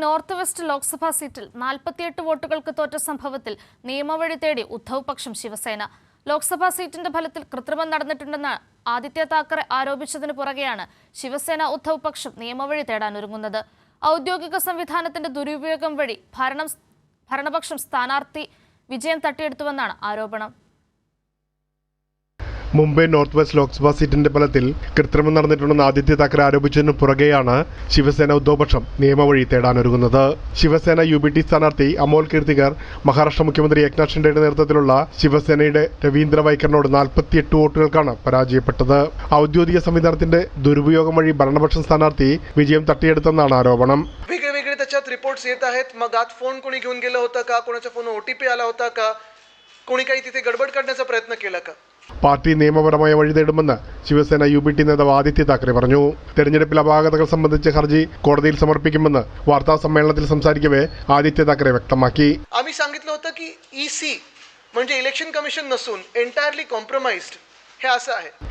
North west Lok Sabha സീറ്റിൽ നാൽപ്പത്തിയെട്ട് വോട്ടുകൾക്ക് തോറ്റ സംഭവത്തിൽ നിയമവഴി തേടി ഉദ്ധവ് പക്ഷം ശിവസേന. ലോക്സഭാ സീറ്റിന്റെ ഫലത്തിൽ കൃത്രിമം നടന്നിട്ടുണ്ടെന്ന് ആദിത്യ താക്കറെ ആരോപിച്ചതിന് പുറകെയാണ് ശിവസേന ഉദ്ധവ് പക്ഷം നിയമവഴി തേടാനൊരുങ്ങുന്നത് ഔദ്യോഗിക സംവിധാനത്തിന്റെ ദുരുപയോഗം വഴി ഭരണം ഭരണപക്ഷം സ്ഥാനാർത്ഥി വിജയം തട്ടിയെടുത്തുവെന്നാണ് ആരോപണം. മുംബൈ നോർത്ത് വെസ്റ്റ് ലോക്സഭാ സീറ്റിന്റെ ഫലത്തിൽ കൃത്രിമം നടന്നിട്ടുണ്ടെന്ന് ആദിത്യ താക്കറെ ആരോപിച്ചതിനു പുറകെയാണ് ശിവസേന ഉദ്യോഗപക്ഷം നിയമവഴി തേടാനൊരുങ്ങുന്നത് ശിവസേന യു ബി ടി സ്ഥാനാർത്ഥി അമോൽ കീർത്തികർ മഹാരാഷ്ട്ര മുഖ്യമന്ത്രി ഏക്നാഥ് ഷിൻഡെയുടെ നേതൃത്വത്തിലുള്ള ശിവസേനയുടെ രവീന്ദ്ര വൈക്കറിനോട് നാൽപ്പത്തിയെട്ട് വോട്ടുകൾക്കാണ് പരാജയപ്പെട്ടത് ഔദ്യോഗിക സംവിധാനത്തിന്റെ ദുരുപയോഗം വഴി ഭരണപക്ഷം സ്ഥാനാർത്ഥി വിജയം തട്ടിയെടുത്തെന്നാണ് ആരോപണം वेगळे वेगळे त्याच्यात रिपोर्ट्स येत आहेत मग आत फोन कोणी घेऊन गेलं होतं का कोणाच्या फोन ओ टी पी आला होता का कोणी काही तिथे गडबड करण्याचा प्रयत्न केला का പാർട്ടി നിയമപരമായ വഴി തേടുമെന്ന് ശിവസേന യു ബി ടി നേതാവ് ആദിത്യ താക്കറെ പറഞ്ഞു തെരഞ്ഞെടുപ്പിൽ അപാകതകൾ സംബന്ധിച്ച് ഹർജി കോടതിയിൽ സമർപ്പിക്കുമെന്ന് വാർത്താ സമ്മേളനത്തിൽ സംസാരിക്കവേ ആദിത്യ താക്കറെ വ്യക്തമാക്കി आम्ही सांगितलं होतं की ई सी म्हणजे इलेक्शन कमिशन नसून एंटायरली कॉम्प्रोमाइज्ड हे असं आहे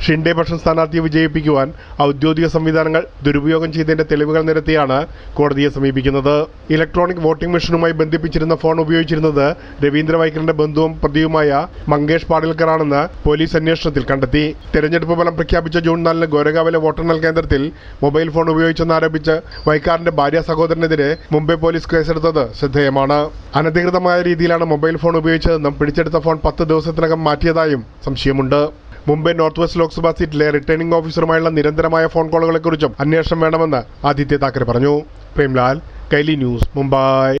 ഷിൻഡെ പക്ഷം സ്ഥാനാർത്ഥിയെ വിജയിപ്പിക്കുവാൻ ഔദ്യോഗിക സംവിധാനങ്ങൾ ദുരുപയോഗം ചെയ്തതിന്റെ തെളിവുകൾ നിരത്തിയാണ് കോടതിയെ സമീപിക്കുന്നത്. ഇലക്ട്രോണിക് വോട്ടിംഗ് മെഷീനുമായി ബന്ധിപ്പിച്ചിരുന്ന ഫോൺ ഉപയോഗിച്ചിരുന്നത് രവീന്ദ്ര വൈക്കറിന്റെ ബന്ധുവും പ്രതിയുമായ മങ്കേഷ് പാടിൽക്കറാണെന്ന് പോലീസ് അന്വേഷണത്തിൽ കണ്ടെത്തി. തെരഞ്ഞെടുപ്പ് ഫലം പ്രഖ്യാപിച്ച ജൂൺ നാലിന് ഗോരഗാവിലെ വോട്ടെണ്ണൽ കേന്ദ്രത്തിൽ മൊബൈൽ ഫോൺ ഉപയോഗിച്ചെന്നാരോപിച്ച് വൈക്കാറിന്റെ ഭാര്യ സഹോദരനെതിരെ മുംബൈ പോലീസ് കേസെടുത്തത് ശ്രദ്ധേയമാണ്. അനധികൃതമായ രീതിയിലാണ് മൊബൈൽ ഫോൺ ഉപയോഗിച്ചതെന്നും പിടിച്ചെടുത്ത ഫോൺ പത്ത് ദിവസത്തിനകം മാറ്റിയതായും സംശയമുണ്ട്. മുംബൈ നോർത്ത് വെസ്റ്റ് ലോക്സഭാ സീറ്റിലെ റിട്ടേണിംഗ് ഓഫീസറുമായുള്ള നിരന്തരമായ ഫോൺ കോളുകളെക്കുറിച്ചും അന്വേഷണം വേണമെന്ന് ആദിത്യ താക്കറെ പറഞ്ഞു. പ്രേംലാൽ കൈലി ന്യൂസ് മുംബൈ.